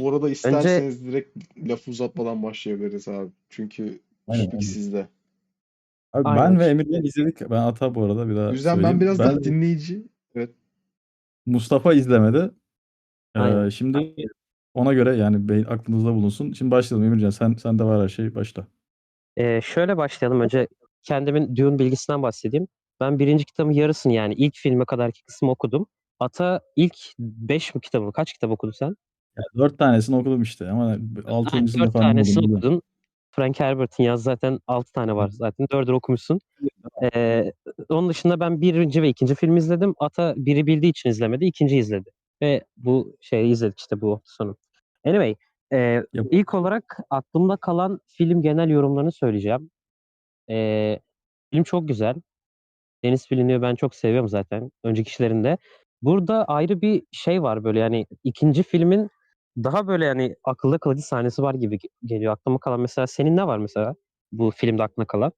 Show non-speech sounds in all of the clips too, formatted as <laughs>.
Bu arada Önce isterseniz direkt lafı uzatmadan başlayabiliriz abi. Çünkü Aynen, sizde. Abi ben Aynen. ve Emir'le izledik. Ben Ata bu arada bir O daha yüzden ben söyleyeyim. biraz Ben daha dinleyici. Evet. Mustafa izlemedi. Ee, Aynen. şimdi ona göre yani bey- aklınızda bulunsun. Şimdi başlayalım Emircan. Sen sen de var her şey başla. Ee, şöyle başlayalım. Önce kendimin Dune bilgisinden bahsedeyim. Ben birinci kitabın yarısını yani ilk filme kadarki kısmı okudum. Ata ilk beş mi kitabı? Kaç kitap okudun sen? Yani dört tanesini okudum işte ama Ha, altıncısını dört falan tanesini okudum. okudun. Frank Herbert'in yaz zaten altı tane var zaten. Dördünü okumuşsun. Ee, onun dışında ben birinci ve ikinci film izledim. Ata biri bildiği için izlemedi. ikinci izledi. Ve bu şeyi izledik işte bu hafta sonu. Anyway. e, Ya- ilk olarak aklımda kalan film genel yorumlarını söyleyeceğim. Ee, film çok güzel. Deniz Villeneuve'ü ben çok seviyorum zaten. Önceki işlerinde. Burada ayrı bir şey var böyle yani ikinci filmin daha böyle yani akılda kalıcı sahnesi var gibi ge- geliyor. Aklıma kalan mesela senin ne var mesela bu filmde aklına kalan?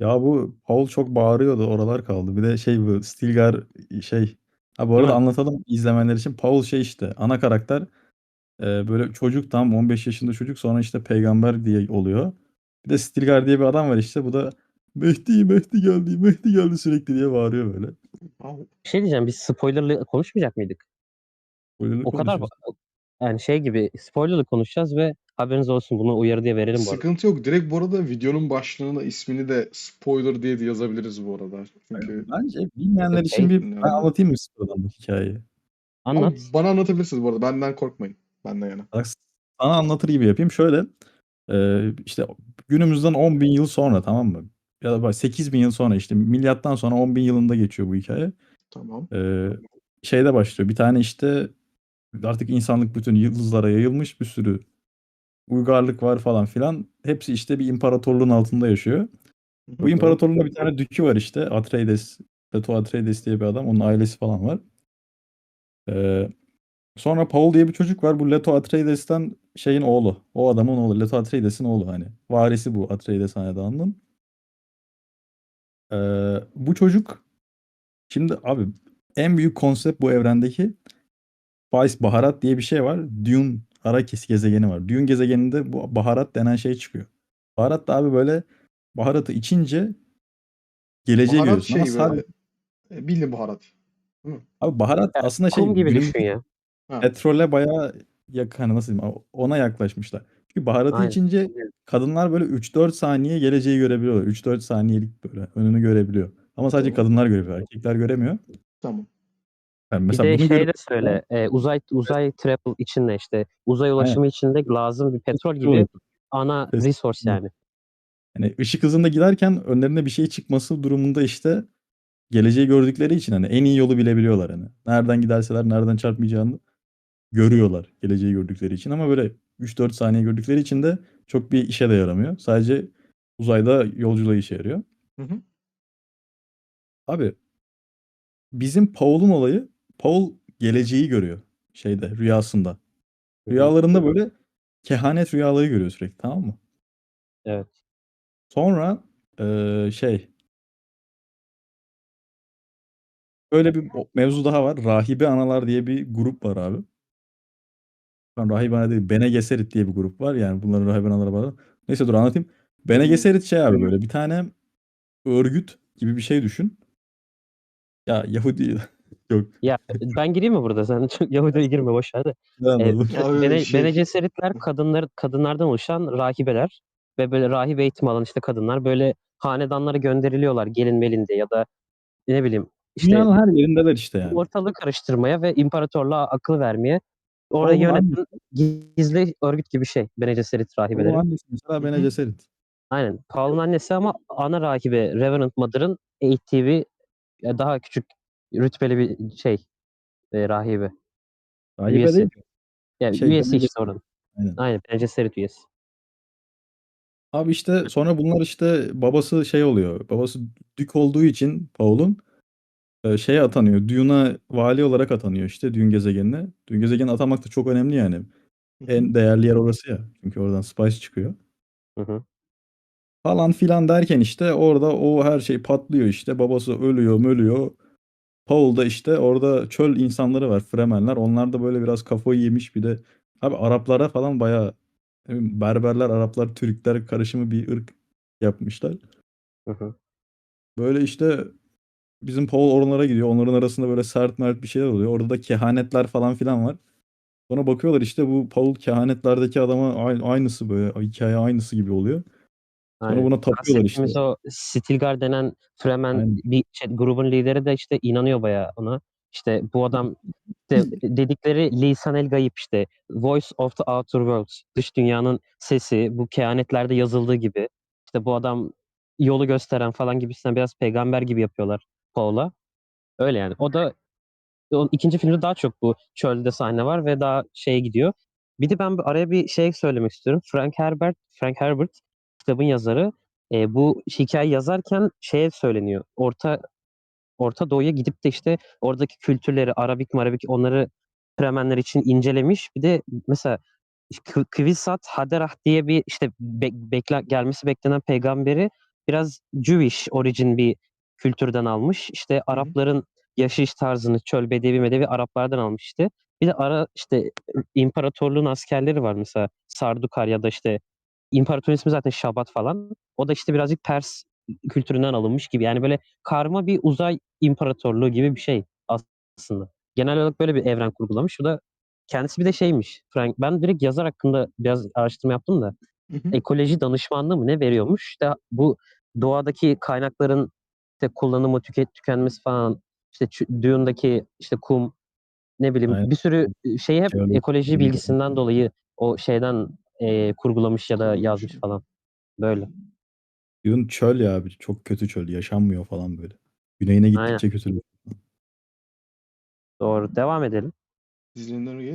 Ya bu Paul çok bağırıyordu oralar kaldı. Bir de şey bu Stilgar şey. Ha bu Değil arada mi? anlatalım izleyenler için. Paul şey işte ana karakter e, böyle çocuk tam 15 yaşında çocuk sonra işte peygamber diye oluyor. Bir de Stilgar diye bir adam var işte bu da Mehdi Mehdi geldi Mehdi geldi sürekli diye bağırıyor böyle. Abi, Bir şey diyeceğim biz spoilerlı konuşmayacak mıydık? Böyle O kadar. Yani şey gibi spoilerlı konuşacağız ve haberiniz olsun bunu uyarı diye verelim bu arada. sıkıntı yok. Direkt bu arada videonun başlığına ismini de spoiler diye de yazabiliriz bu arada. Çünkü Bence bilmeyenler için bir ben Yani- anlatayım mı sıradan bu hikayeyi? Anlat. Ama bana anlatabilirsiniz bu arada. Benden korkmayın. Benden yana. Bak, sana anlatır gibi yapayım. Şöyle e, işte günümüzden 10 bin yıl sonra tamam mı? Ya da bak 8 bin yıl sonra işte milyattan sonra 10 bin yılında geçiyor bu hikaye. Tamam. E, şeyde başlıyor. Bir tane işte artık insanlık bütün yıldızlara yayılmış bir sürü uygarlık var falan filan. Hepsi işte bir imparatorluğun altında yaşıyor. Bu imparatorluğun da bir tane dükü var işte. Atreides, Leto Atreides diye bir adam. Onun ailesi falan var. Ee, sonra Paul diye bir çocuk var. Bu Leto Atreides'ten şeyin oğlu. O adamın oğlu. Leto Atreides'in oğlu hani. Varisi bu Atreides hanedanının. Ee, bu çocuk şimdi abi en büyük konsept bu evrendeki Spice baharat diye bir şey var. Dune Arrakis gezegeni var. Dune gezegeninde bu baharat denen şey çıkıyor. Baharat da abi böyle baharatı içince geleceği Baharat görüyorsun. şey Ama sadece, e, Bildiğin baharat. abi baharat Yani aslında şey kum gibi günümüz düşün ya. Petrole bayağı yak hani nasıl diyeyim ona yaklaşmışlar. Çünkü baharatı Aynen. içince kadınlar böyle 3-4 saniye geleceği görebiliyorlar. 3-4 saniyelik böyle önünü görebiliyor. Ama sadece Tamam. kadınlar görebiliyor. Erkekler göremiyor. Tamam. Yani Bir mesela de bunu şey görüp de söyle e, uzay uzay travel için de işte uzay ulaşımı için de lazım bir petrol gibi ana Kesinlikle. resource yani. Yani ışık hızında giderken önlerine bir şey çıkması durumunda işte geleceği gördükleri için hani en iyi yolu bilebiliyorlar hani. Nereden giderseler nereden çarpmayacağını görüyorlar geleceği gördükleri için ama böyle 3-4 saniye gördükleri için de çok bir işe de yaramıyor. Sadece uzayda yolculuğa işe yarıyor. Hı hı. Abi bizim Paul'un olayı Paul geleceği görüyor şeyde rüyasında. Rüyalarında böyle kehanet rüyaları görüyor sürekli tamam mı? Evet. Sonra eee, şey böyle bir mevzu daha var. Rahibe Analar diye bir grup var abi. Ben Rahibe Ana değil, Bene Gesserit diye bir grup var. Yani bunların Rahibe Analar'a bağlı. Neyse dur anlatayım. Bene. Gesserit şey abi böyle bir tane örgüt gibi bir şey düşün. Ya Yahudi <laughs> yok. Ya ben gireyim mi burada? Sen <laughs> çok Yahudi'ye girme boş ver de. E, <laughs> Bene, şey- Bene kadınlar kadınlardan oluşan rahibeler ve böyle rahibe eğitim alan işte kadınlar böyle hanedanlara gönderiliyorlar gelin melin diye ya da ne bileyim işte Dünyanın her yerindeler işte yani. ortalığı karıştırmaya ve imparatorluğa akıl vermeye orada yöneten gizli örgüt gibi şey Bene Gesserit rahibeleri. Paul'un annesi mesela Bene. Gesserit. Aynen. Paul'un annesi ama ana rahibe Reverend Mother'ın eğittiği bir daha küçük rütbeli bir şey e, rahibe. Rahibe Üyesi. değil. Yani Şey, üyesi işte oranın. Aynen. Aynen. Gesserit üyesi. Abi işte sonra bunlar işte babası şey oluyor. Babası dük olduğu için Paul'un e, şeye atanıyor. Dune'a vali olarak atanıyor işte Dune gezegenine. Dune gezegenine atamak da çok önemli yani. En değerli yer orası ya. Çünkü oradan Spice çıkıyor. Hı hı. Falan filan derken işte orada o her şey patlıyor işte. Babası ölüyor mölüyor. Paul da işte orada çöl insanları var. Fremenler. Onlar da böyle biraz kafayı yemiş bir de Abi Araplara falan bayağı Berberler, Araplar, Türkler karışımı bir ırk yapmışlar. Hı hı. Böyle işte bizim Paul oralara gidiyor. Onların arasında böyle sert mert bir şeyler oluyor. Orada da kehanetler falan filan var. Sonra bakıyorlar işte bu Paul kehanetlerdeki adama ay- aynısı böyle hikaye aynısı gibi oluyor. Aynen. buna tapıyorlar işte. O Stilgar denen Fremen Aynen. bir şey, grubun lideri de işte inanıyor bayağı ona. İşte bu adam işte <laughs> dedikleri lisan el gayip işte voice of the outer world dış dünyanın sesi bu kehanetlerde yazıldığı gibi işte bu adam yolu gösteren falan gibisinden biraz peygamber gibi yapıyorlar Paul'a. Öyle yani. O da o ikinci filmde daha çok bu çölde sahne var ve daha şeye gidiyor. Bir de ben araya bir şey söylemek istiyorum. Frank Herbert, Frank Herbert kitabın yazarı. E, bu hikaye yazarken şeye söyleniyor. Orta Orta Doğu'ya gidip de işte oradaki kültürleri, Arabik, Marabik onları Fremenler için incelemiş. Bir de mesela Kıvisat Haderah diye bir işte be- bekle, gelmesi beklenen peygamberi biraz Jewish origin bir kültürden almış. İşte Arapların yaşayış tarzını çöl bedevi medevi Araplardan almış işte. Bir de ara işte imparatorluğun askerleri var mesela Sardukar ya da işte imparatorun ismi zaten Şabat falan. O da işte birazcık Pers kültüründen alınmış gibi. Yani böyle karma bir uzay imparatorluğu gibi bir şey aslında. Genel olarak böyle bir evren kurgulamış. Bu da kendisi bir de şeymiş. Frank ben direkt yazar hakkında biraz araştırma yaptım da Hı hı. ekoloji danışmanlığı mı ne veriyormuş? İşte bu doğadaki kaynakların işte kullanımı, tüket tükenmesi falan işte Dune'daki işte kum ne bileyim Aynen. bir sürü şeyi hep ekoloji bilgisinden dolayı o şeyden e, kurgulamış ya da yazmış falan. Böyle. Dune çöl ya abi. Çok kötü çöl. Yaşanmıyor falan böyle. Güneyine gittikçe kötülüyor. Doğru. Devam edelim.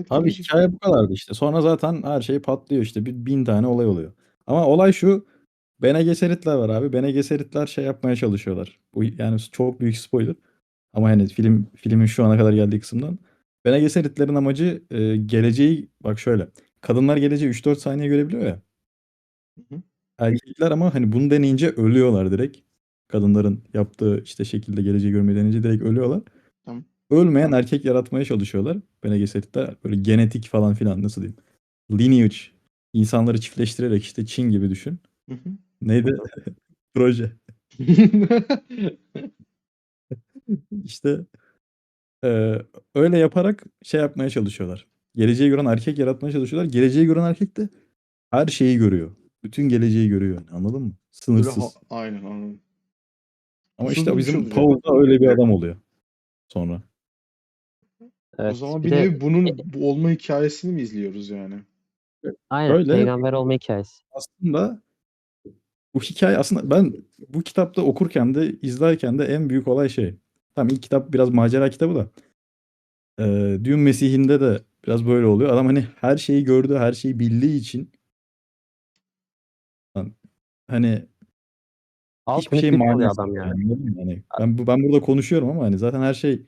Abi hikaye bu kadardı işte. Sonra zaten her şey patlıyor işte. Bir bin tane olay oluyor. Ama olay şu. Bene Gesseritler var abi. Bene Gesseritler şey yapmaya çalışıyorlar. Bu yani çok büyük spoiler. Ama hani film filmin şu ana kadar geldiği kısımdan. Bene Gesseritlerin amacı e, geleceği bak şöyle. Kadınlar geleceği 3-4 saniye görebiliyor ya. Hı hı. Erkekler ama hani bunu deneyince ölüyorlar direkt. Kadınların yaptığı işte şekilde geleceği görmeyi deneyince direkt ölüyorlar. Tamam. Ölmeyen erkek yaratmaya çalışıyorlar. Bene Gesseritler böyle genetik falan filan nasıl diyeyim. Lineage. insanları çiftleştirerek işte Çin gibi düşün. Hı hı. Neydi? <laughs> Proje. <laughs> İşte eee, öyle yaparak şey yapmaya çalışıyorlar. Geleceği gören erkek yaratmaya çalışıyorlar. Geleceği gören erkek de her şeyi görüyor. Bütün geleceği görüyor yani anladın mı? Böyle Sınırsız. ha- aynen anladım. Ama işte bizim olacak. Paul da öyle bir adam oluyor. Sonra. Evet. O zaman bir bir de bunun bu olma hikayesini mi izliyoruz yani? aynen Şöyle- peygamber olma hikayesi. Aslında bu hikaye aslında ben bu kitapta okurken de izlerken de en büyük olay şey. Tamam ilk kitap biraz macera kitabı da. Ee, Dune Mesih'inde de biraz böyle oluyor. Adam hani her şeyi gördü, her şeyi bildiği için hani Alt hiçbir şey manası adam yani. Hani ben ben burada konuşuyorum ama hani zaten her şey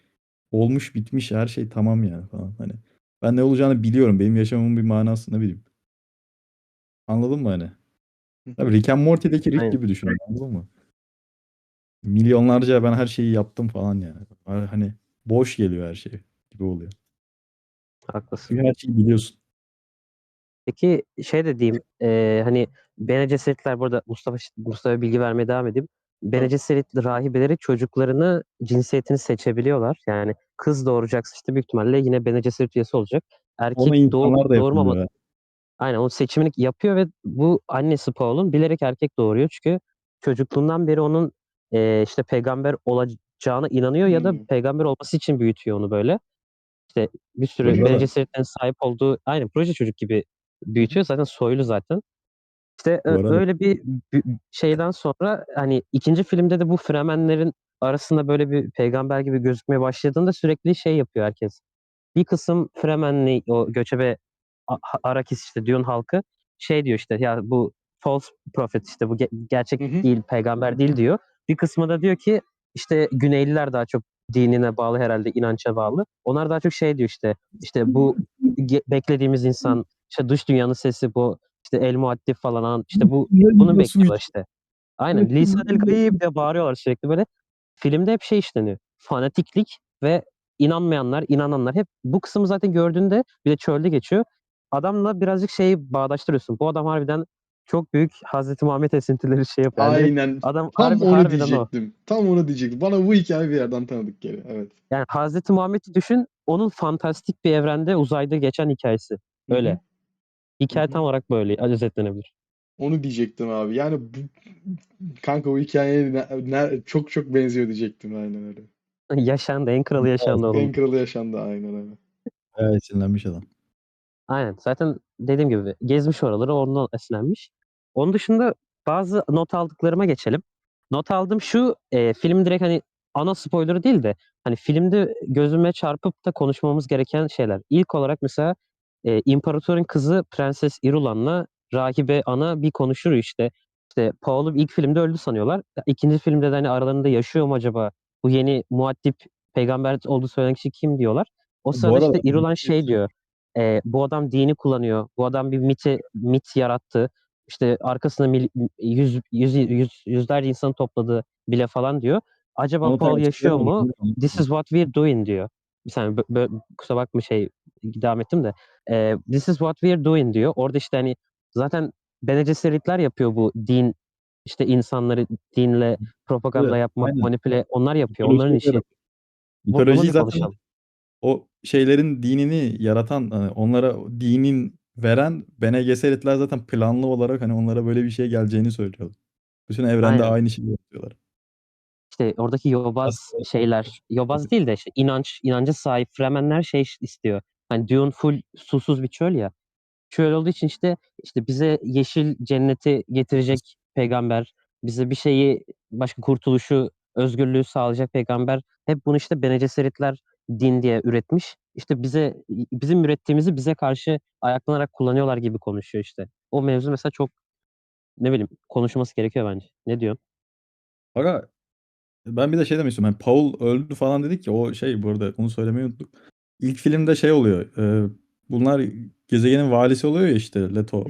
olmuş, bitmiş, her şey tamam yani falan hani. Ben ne olacağını biliyorum. Benim yaşamamın bir manası ne bileyim. Anladın mı hani? Tabii Rick and Morty'deki Rick Aynen. gibi düşün. Anladın mı? Milyonlarca ben her şeyi yaptım falan yani. Hani boş geliyor her şey gibi oluyor. Haklısın. Çünkü her şeyi biliyorsun. Peki şey de diyeyim eee, hani Bene Gesseritler burada Mustafa Mustafa bilgi vermeye devam edeyim. Bene Tabii. Gesserit rahibeleri çocuklarını cinsiyetini seçebiliyorlar. Yani kız doğuracaksa işte büyük ihtimalle yine Bene Gesserit üyesi olacak. Erkek doğ insanlar da doğurmama. Aynen o seçimini yapıyor ve bu annesi Paul'un bilerek erkek doğuruyor. Çünkü çocukluğundan beri onun eee, işte peygamber olacağına inanıyor ya da Hmm. peygamber olması için büyütüyor onu böyle. İşte bir sürü var. Gesseritlerin sahip olduğu aynen proje çocuk gibi büyütüyor. Zaten soylu zaten. İşte ö- öyle bir bü- şeyden sonra hani ikinci filmde de bu Fremenlerin arasında böyle bir peygamber gibi gözükmeye başladığında sürekli şey yapıyor herkes. Bir kısım Fremenli o göçebe A- Arakis işte Dune halkı şey diyor işte ya bu false prophet işte bu ge- gerçek Hı hı. değil peygamber değil diyor. Bir kısmı da diyor ki işte Güneyliler daha çok dinine bağlı herhalde inança bağlı. Onlar daha çok şey diyor işte işte bu beklediğimiz insan işte dış dünyanın sesi bu işte El Muaddip falan an- işte bu bunu bekliyorlar işte. Aynen. Lisan el Gaib diye bağırıyorlar sürekli böyle. Filmde hep şey işleniyor. Fanatiklik ve inanmayanlar, inananlar hep bu kısmı zaten gördüğünde bir de çölde geçiyor. adamla birazcık şeyi bağdaştırıyorsun. Bu adam harbiden çok büyük Hazreti Muhammed esintileri şey yapıyor. Aynen. adam Tam harbi, onu harbiden o. diyecektim. Tam onu diyecektim. Bana bu hikaye bir yerden tanıdık geliyor. Evet. Yani Hazreti Muhammed'i düşün. Onun fantastik bir evrende uzayda geçen hikayesi. Öyle. Hikaye hı. tam olarak böyle özetlenebilir. Onu diyecektim abi. Yani bu, kanka bu hikayeye ne- ne- çok çok benziyor diyecektim aynen öyle. <laughs> yaşandı. En kralı yaşandı En oğlum. kralı yaşandı aynen öyle. Evet sinirlenmiş adam. Aynen. Zaten dediğim gibi gezmiş oraları ondan esinlenmiş. Onun dışında bazı not aldıklarıma geçelim. Not aldım şu e, film direkt hani ana spoiler değil de hani filmde gözüme çarpıp da konuşmamız gereken şeyler. İlk olarak mesela e, imparatorun kızı Prenses Irulan'la rahibe ana bir konuşur işte. İşte Paul'u ilk filmde öldü sanıyorlar. İkinci filmde de hani aralarında yaşıyor mu acaba? Bu yeni muaddip peygamber olduğu söylenen kişi kim diyorlar. O sırada arada- işte Irulan şey <laughs> diyor. e, bu adam dini kullanıyor. Bu adam bir miti, mit yarattı. İşte arkasında mil, yüz, yüz, yüz, yüzlerce insanı topladı bile falan diyor. Acaba tam Paul yaşıyor mu? This is what we're doing diyor. Bir saniye bö- bö- kusura bakma şey devam ettim de. Ee, this is what we're doing diyor. Orada işte hani zaten Bene Gesseritler yapıyor bu din işte insanları dinle propaganda Evet, yapmak, aynen. manipüle onlar yapıyor. Mitoloji Onların işi. bir zaten konuşalım. o şeylerin dinini yaratan hani onlara dinin veren Bene Gesseritler zaten planlı olarak hani onlara böyle bir şey geleceğini söylüyor. Bütün evrende Aynen. aynı şeyi yapıyorlar. İşte oradaki yobaz Aslında- şeyler, yobaz değil de işte inanç, inanca sahip Fremenler şey istiyor. Hani Dune full susuz bir çöl ya. Çöl olduğu için işte işte bize yeşil cenneti getirecek peygamber, bize bir şeyi başka kurtuluşu, özgürlüğü sağlayacak peygamber. Hep bunu işte Bene Gesseritler din diye üretmiş. İşte bize bizim ürettiğimizi bize karşı ayaklanarak kullanıyorlar gibi konuşuyor işte. O mevzu mesela çok ne bileyim konuşulması gerekiyor bence. Ne diyorsun? Aga ben bir de şey demek istiyorum. Yani Paul öldü falan dedik ya o şey bu arada onu söylemeyi unuttuk. İlk filmde şey oluyor. e, bunlar gezegenin valisi oluyor ya işte Leto.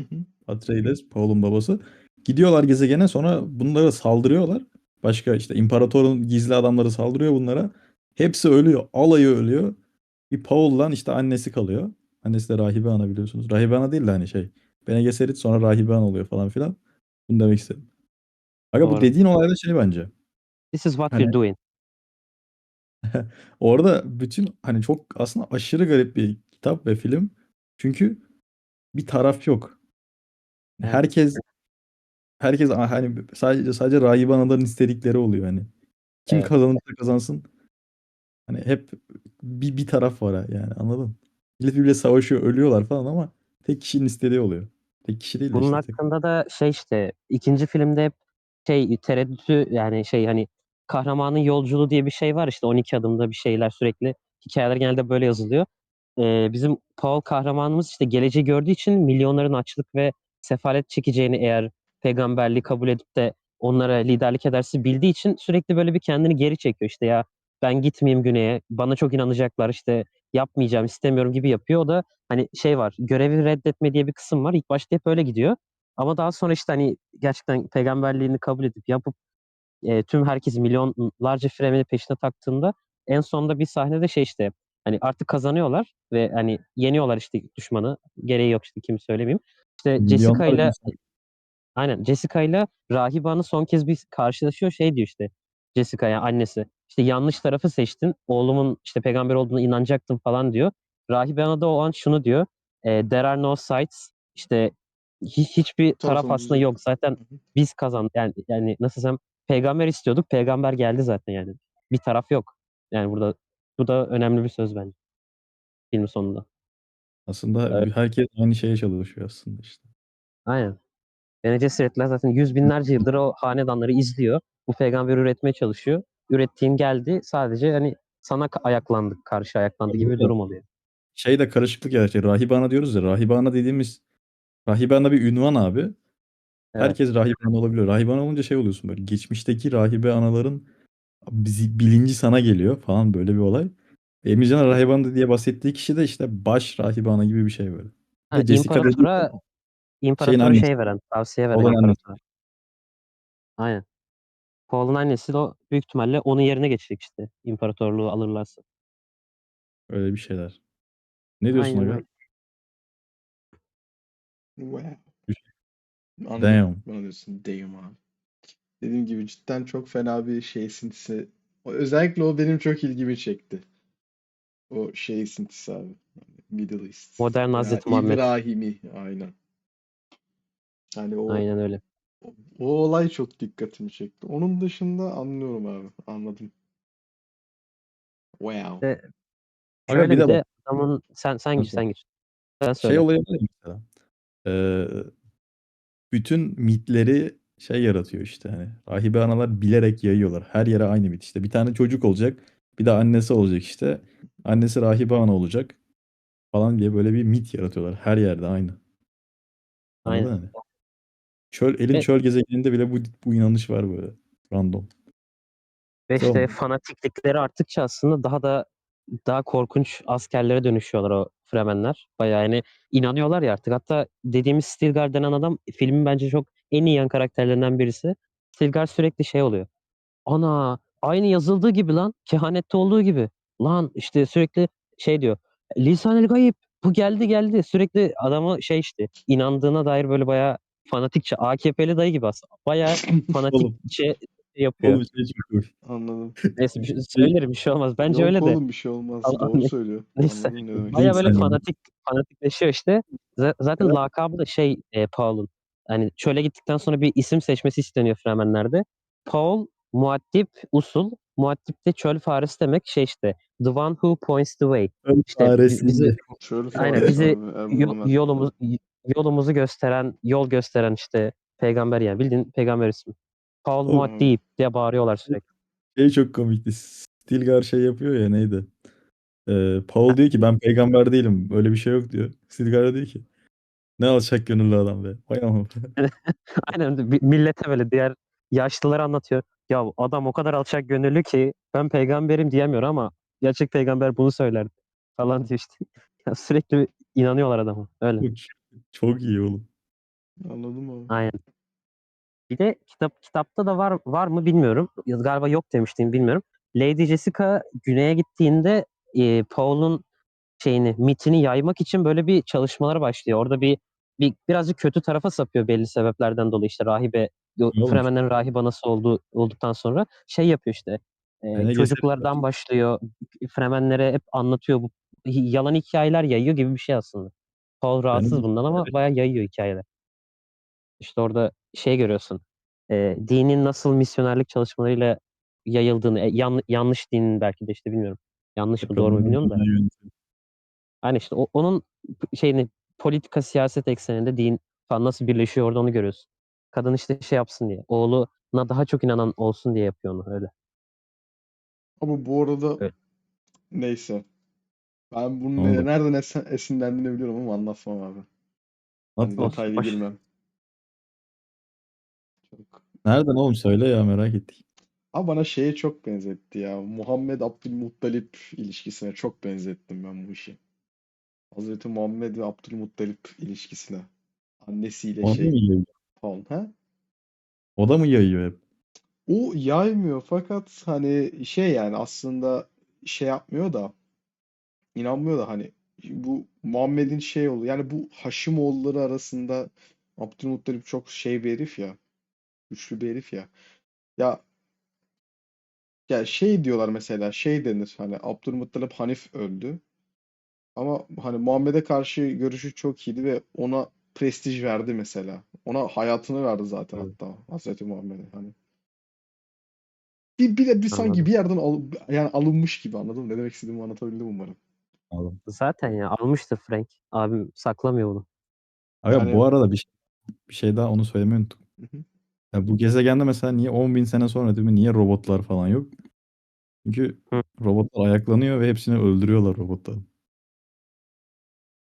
Atreides, Paul'un babası. Gidiyorlar gezegene sonra bunlara saldırıyorlar. Başka işte imparatorun gizli adamları saldırıyor bunlara. Hepsi ölüyor. Alayı ölüyor. Bir Paul'lan işte annesi kalıyor. Annesi de Rahibe Ana biliyorsunuz. Rahibe Ana değil de hani şey. Bene Gesserit sonra Rahibe Ana oluyor falan filan. Bunu demek istedim. Aga bu dediğin olay da şey bence. This is what Hani- we're doing. <laughs> Orada bütün hani çok aslında aşırı garip bir kitap ve film. Çünkü bir taraf yok. Evet. Herkes herkes hani sadece sadece rahibe anaların istedikleri oluyor hani. Kim Evet. kazanırsa kazansın. Hani hep bir, bir taraf var ha yani anladın? Millet birbiriyle savaşıyor, ölüyorlar falan ama tek kişinin istediği oluyor. Tek kişi değil de Bunun işte tek. hakkında da şey işte ikinci filmde hep şey tereddütü yani şey hani kahramanın yolculuğu diye bir şey var işte 12 adımda bir şeyler sürekli hikayeler genelde böyle yazılıyor. Ee, bizim Paul kahramanımız işte geleceği gördüğü için milyonların açlık ve sefalet çekeceğini eğer peygamberliği kabul edip de onlara liderlik ederse bildiği için sürekli böyle bir kendini geri çekiyor işte ya ben gitmeyeyim güneye bana çok inanacaklar işte yapmayacağım istemiyorum gibi yapıyor. O da hani şey var görevi reddetme diye bir kısım var. İlk başta hep öyle gidiyor. Ama daha sonra işte hani gerçekten peygamberliğini kabul edip yapıp e, tüm herkes milyonlarca Fremen'i peşine taktığında en sonunda bir sahnede şey işte hani artık kazanıyorlar ve hani yeniyorlar işte düşmanı. Gereği yok işte kimi söylemeyeyim. İşte Jessica ile. Aynen. Jessica ile Rahiban'ı son kez bir karşılaşıyor şey diyor işte. Jessica yani annesi. İşte yanlış tarafı seçtin. Oğlumun işte peygamber olduğuna inanacaktım falan diyor. Rahibe Ana da o an şunu diyor. E, There are no sides. İşte hiç, hiçbir taraf Tarafımız aslında yok. yok. Zaten biz kazandık. Yani, yani nasıl desem peygamber istiyorduk. Peygamber geldi zaten yani. Bir taraf yok. Yani burada bu da önemli bir söz bence. Filmin sonunda. Aslında Evet. herkes aynı şeye çalışıyor aslında işte. Aynen. Bene Gesseritler zaten yüz binlerce yıldır o hanedanları izliyor. Bu peygamberi üretmeye çalışıyor. Ürettiğin geldi. Sadece hani sana ayaklandık, karşı ayaklandı gibi bir durum oluyor. şey de karışıklık yaratıyor. Rahibana diyoruz ya. Rahibana dediğimiz rahibana bir ünvan abi. Evet. Herkes rahibana olabiliyor. Rahibana olunca şey oluyorsun böyle. Geçmişteki rahibe anaların bizi, bilinci sana geliyor falan böyle bir olay. Emircan rahibana diye bahsettiği kişi de işte baş rahibana gibi bir şey böyle. Ha, dediği imparatora, imparatora şey veren, tavsiye veren imparatora. Aynen. Paul'un annesi de o büyük ihtimalle onun yerine geçecek işte. imparatorluğu alırlarsa. öyle bir şeyler. Ne diyorsun Aynen aga? öyle. Wow. Anladım. Damn. Bana diyorsun. Damn abi. Dediğim gibi cidden çok fena bir şey esintisi. O- Özellikle o benim çok ilgimi çekti. O şey esintisi abi. Middle East. Modern Veya Hazreti Muhammed. İbrahimi. Aynen. Hani o, Aynen öyle. O, olay çok dikkatimi çekti. Onun dışında anlıyorum abi. Anladım. Wow. Ve Aga şöyle bir bir de de bak. adamın sen sen gir sen gir. Sen Şey söyle. olayı var ya mesela. Ee, bütün mitleri şey yaratıyor işte hani. Rahibe analar bilerek yayıyorlar. Her yere aynı mit işte. Bir tane çocuk olacak. Bir de annesi olacak işte. Annesi rahibe ana olacak. Falan diye böyle bir mit yaratıyorlar. Her yerde aynı. Anladın Aynen. hani? Çöl, elin Ve, çöl gezegeninde bile bu, bu inanış var böyle. Random. ve işte Tamam. fanatiklikleri arttıkça aslında daha da daha korkunç askerlere dönüşüyorlar o Fremenler. Bayağı yani inanıyorlar ya artık. Hatta dediğimiz Stilgar denen adam filmin bence çok en iyi yan karakterlerinden birisi. Stilgar sürekli şey oluyor. Ana aynı yazıldığı gibi lan. Kehanette olduğu gibi. Lan işte sürekli şey diyor. Lisan- el gayip. Bu geldi geldi. Sürekli adamı şey işte inandığına dair böyle bayağı fanatikçe AKP'li dayı gibi aslında. Bayağı <laughs> fanatikçe yapıyor. Oğlum şey çok hoş. Anladım. Neyse bir şey Şey, söylerim bir şey olmaz. Bence Yok öyle de. oğlum bir şey olmaz. Al- Doğru söylüyor. <laughs> Neyse. Anladım ne demek Baya böyle fanatik fanatikleşiyor işte. Z- zaten Evet. lakabı da şey e, Paul'un. Hani çöle gittikten sonra bir isim seçmesi isteniyor Fremenlerde. Paul, muaddip, usul. Muaddip de çöl faresi demek şey işte. The one who points the way. İşte bi- bizi faresinde. Çöl aynen faresi bizi abi. yo- yolumuz yolumuzu gösteren, yol gösteren işte peygamber yani bildiğin peygamber ismi. Paul Oğlum muaddip diye bağırıyorlar sürekli. şey çok komikti. Stilgar şey yapıyor ya neydi? Ee, Paul diyor ki ben peygamber değilim. Böyle bir şey yok diyor. Stilgar diyor ki ne alçak gönüllü adam be. Vay. <laughs> Aynen millete böyle diğer yaşlılara anlatıyor. Ya adam o kadar alçak gönüllü ki ben peygamberim diyemiyor ama gerçek peygamber bunu söylerdi falan diyor işte. <laughs> Ya sürekli inanıyorlar adama. Öyle. Çok, çok iyi oğlum. Anladım abi. Aynen. Bir de kitap kitapta da var var mı bilmiyorum. Ya Galiba yok demiştim bilmiyorum. Lady Jessica güneye gittiğinde e, Paul'un şeyini mitini yaymak için böyle bir çalışmalar başlıyor. Orada bir bir birazcık kötü tarafa sapıyor belli sebeplerden dolayı işte rahibe o Ne olmuş? Fremenlerin rahibe anası olduğu olduktan sonra şey yapıyor işte. e, çocuklardan başlıyor. Fremenlere hep anlatıyor bu yalan hikayeler yayıyor gibi bir şey aslında. Paul rahatsız Benim bundan ama bayağı yayıyor hikayeler. İşte orada şey görüyorsun. E, dinin nasıl misyonerlik çalışmalarıyla yayıldığını, e, yan- yanlış dinin belki de işte bilmiyorum. Yanlış mı doğru mu bilmiyorum da. Hani işte o- onun şeyini politika siyaset ekseninde din falan nasıl birleşiyor orada onu görüyorsun. Kadın işte şey yapsın diye. Oğluna daha çok inanan olsun diye yapıyor onu öyle. Ama bu arada Evet. neyse. Ben bunun Ne nereden esen, esinlendiğini biliyorum ama anlatmam abi. Hani detaylı boş. girmem. Çok. Nereden oğlum söyle ya merak ettik. Ama bana şeye çok benzetti ya. Muhammed Abdülmuttalip ilişkisine çok benzettim ben bu işi. Hazreti Muhammed ve Abdülmuttalip ilişkisine. Annesiyle O da şey yayıyor? falan. Ha? O da mı yayıyor hep? O yaymıyor fakat hani şey yani aslında şey yapmıyor da inanmıyor da hani bu Muhammed'in şey oldu. Yani bu Haşimoğulları arasında Abdülmuttalip çok şey bir herif ya. Güçlü bir herif ya. Ya ya şey diyorlar mesela şey denir hani Abdülmuttalip Hanif öldü. Ama hani Muhammed'e karşı görüşü çok iyiydi ve ona prestij verdi mesela. Ona hayatını verdi zaten Evet. hatta Hazreti Muhammed'e hani. Bir, bir de bir sanki Anladım. bir yerden al, yani alınmış gibi anladın mı? Ne demek istediğimi anlatabildim umarım. Zaten ya almıştır Frank. Abim saklamıyor bunu. Aga Yani bu arada bir şey, bir şey daha onu söylemeyi unuttum. Hı hı. Ya bu gezegende mesela niye 10 bin sene sonra değil mi? Niye robotlar falan yok? Çünkü Hı. robotlar ayaklanıyor ve hepsini öldürüyorlar robotlar.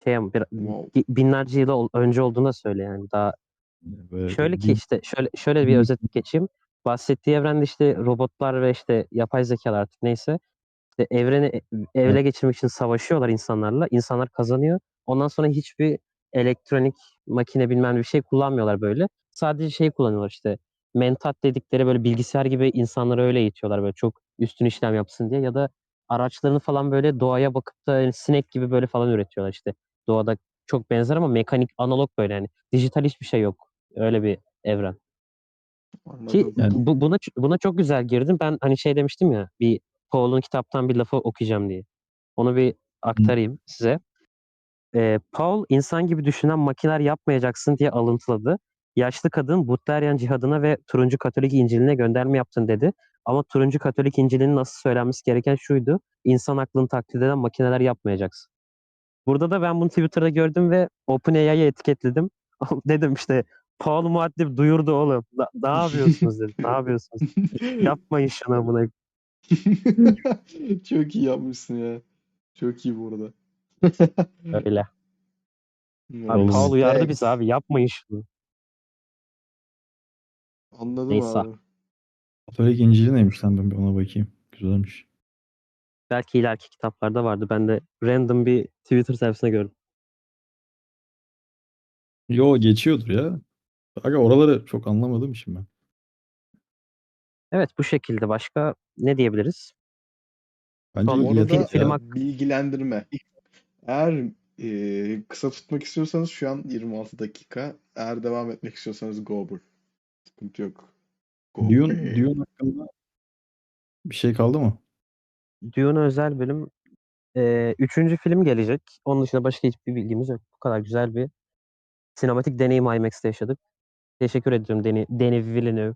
Şey ama bir, wow. binlerce yıl ol- önce olduğunu da söyle yani. Daha Ve Şöyle ki bin, işte şöyle şöyle <laughs> bir özet geçeyim. Bahsettiği evrende işte robotlar ve işte yapay zekalar artık neyse işte evreni e- Evet. geçirmek için savaşıyorlar insanlarla. İnsanlar kazanıyor. Ondan sonra hiçbir elektronik makine bilmem bir şey kullanmıyorlar böyle. Sadece şey kullanıyorlar işte mentat dedikleri böyle bilgisayar gibi insanları öyle eğitiyorlar böyle çok üstün işlem yapsın diye ya da araçlarını falan böyle doğaya bakıp da yani sinek gibi böyle falan üretiyorlar işte. Doğada çok benzer ama mekanik, analog böyle yani. Dijital hiçbir şey yok. Öyle bir evren. Ki Anladım. Yani- bu, buna buna çok güzel girdim. Ben hani şey demiştim ya bir Paul'un kitaptan bir lafı okuyacağım diye. Onu bir aktarayım size. Ee, Paul insan gibi düşünen makineler yapmayacaksın diye alıntıladı. Yaşlı kadın Butlerian cihadına ve Turuncu Katolik İncil'ine gönderme yaptın dedi. Ama Turuncu Katolik İncil'inin nasıl söylenmesi gereken şuydu. İnsan aklını taklit eden makineler yapmayacaksın. Burada da ben bunu Twitter'da gördüm ve OpenAI'ye etiketledim. <laughs> dedim işte Paul Muad'dib duyurdu oğlum. Da- ne <laughs> yapıyorsunuz dedim. Ne yapıyorsunuz? Yapmayın şunu buna. <laughs> Çok iyi yapmışsın ya. Çok iyi bu arada. Öyle. Abi. Paul uyardı bizi abi. Yapmayın şunu. Anladım Neyse. abi. Katolik İncil'i neymiş lan ben bir ona bakayım. Güzelmiş. Belki ileriki kitaplarda vardı. Ben de random bir Twitter sayfasına gördüm. Yo geçiyordur ya. Aga oraları çok anlamadığım için ben. Evet bu şekilde. Başka ne diyebiliriz? Bence Son Bu yeter arada ya. film hak- bilgilendirme. Eğer e, kısa tutmak istiyorsanız şu an 26 dakika. Eğer devam etmek istiyorsanız go over. Sıkıntı yok. Dune. Dune hakkında bir şey kaldı mı? Dune özel bölüm. Ee, üçüncü film gelecek. Onun dışında başka hiçbir bilgimiz yok. Bu kadar güzel bir sinematik deneyim IMAX'te yaşadık. Teşekkür ediyorum Deni, Denis Villeneuve.